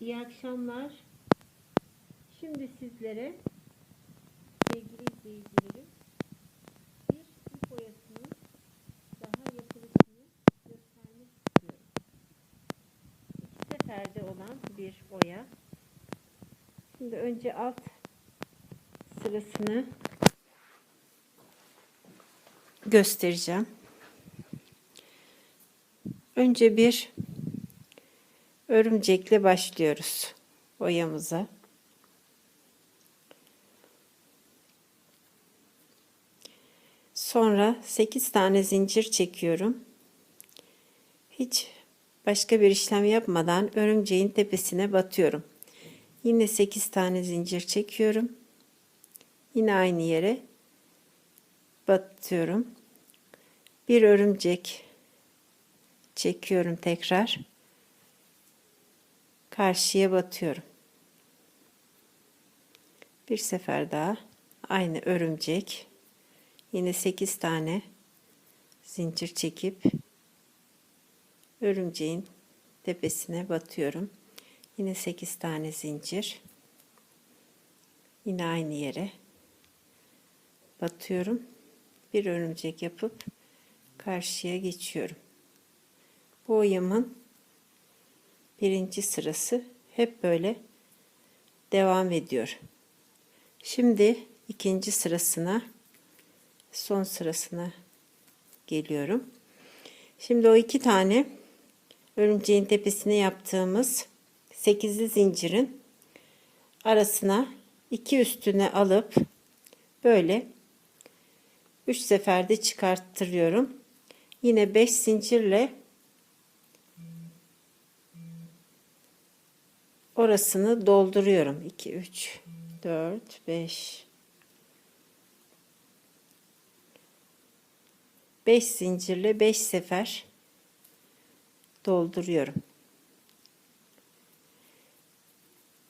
İyi akşamlar. Şimdi sizlere sevgili izleyicilerim bir ip oyasının daha yapılışını göstermek istiyorum. İki seferde olan bir oya. Şimdi önce alt sırasını göstereceğim. Önce bir örümcekle başlıyoruz oyamıza. Sonra 8 tane zincir çekiyorum. Hiç başka bir işlem yapmadan örümceğin tepesine batıyorum. Yine 8 tane zincir çekiyorum. Yine aynı yere batıyorum. Bir örümcek çekiyorum tekrar karşıya batıyorum. Bir sefer daha aynı örümcek yine 8 tane zincir çekip örümceğin tepesine batıyorum. Yine 8 tane zincir. Yine aynı yere batıyorum. Bir örümcek yapıp karşıya geçiyorum. Bu oyamın birinci sırası hep böyle devam ediyor. Şimdi ikinci sırasına son sırasına geliyorum. Şimdi o iki tane örümceğin tepesine yaptığımız sekizli zincirin arasına iki üstüne alıp böyle üç seferde çıkarttırıyorum. Yine beş zincirle orasını dolduruyorum. 2, 3, 4, 5. 5 zincirle 5 sefer dolduruyorum.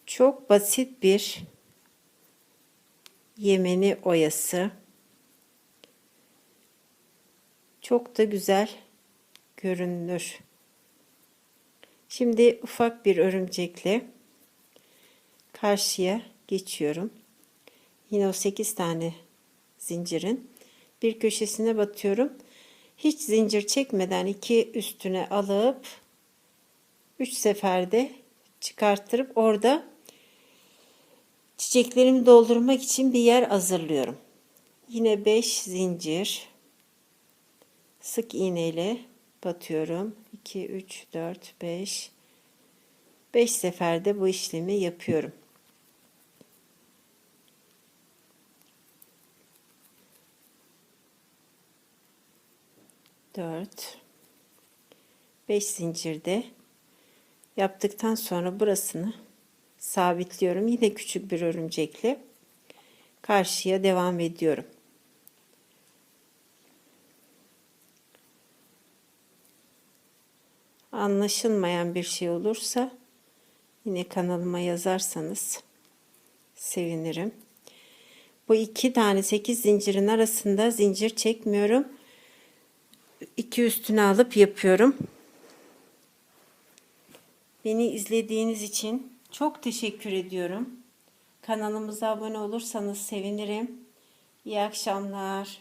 Çok basit bir yemeni oyası. Çok da güzel görünür. Şimdi ufak bir örümcekle karşıya geçiyorum. Yine o 8 tane zincirin bir köşesine batıyorum. Hiç zincir çekmeden iki üstüne alıp 3 seferde çıkarttırıp orada çiçeklerimi doldurmak için bir yer hazırlıyorum. Yine 5 zincir sık iğneyle batıyorum. 2 3 4 5 5 seferde bu işlemi yapıyorum. 4 5 zincirde yaptıktan sonra burasını sabitliyorum. Yine küçük bir örümcekle karşıya devam ediyorum. Anlaşılmayan bir şey olursa yine kanalıma yazarsanız sevinirim. Bu iki tane 8 zincirin arasında zincir çekmiyorum iki üstüne alıp yapıyorum. Beni izlediğiniz için çok teşekkür ediyorum. Kanalımıza abone olursanız sevinirim. İyi akşamlar.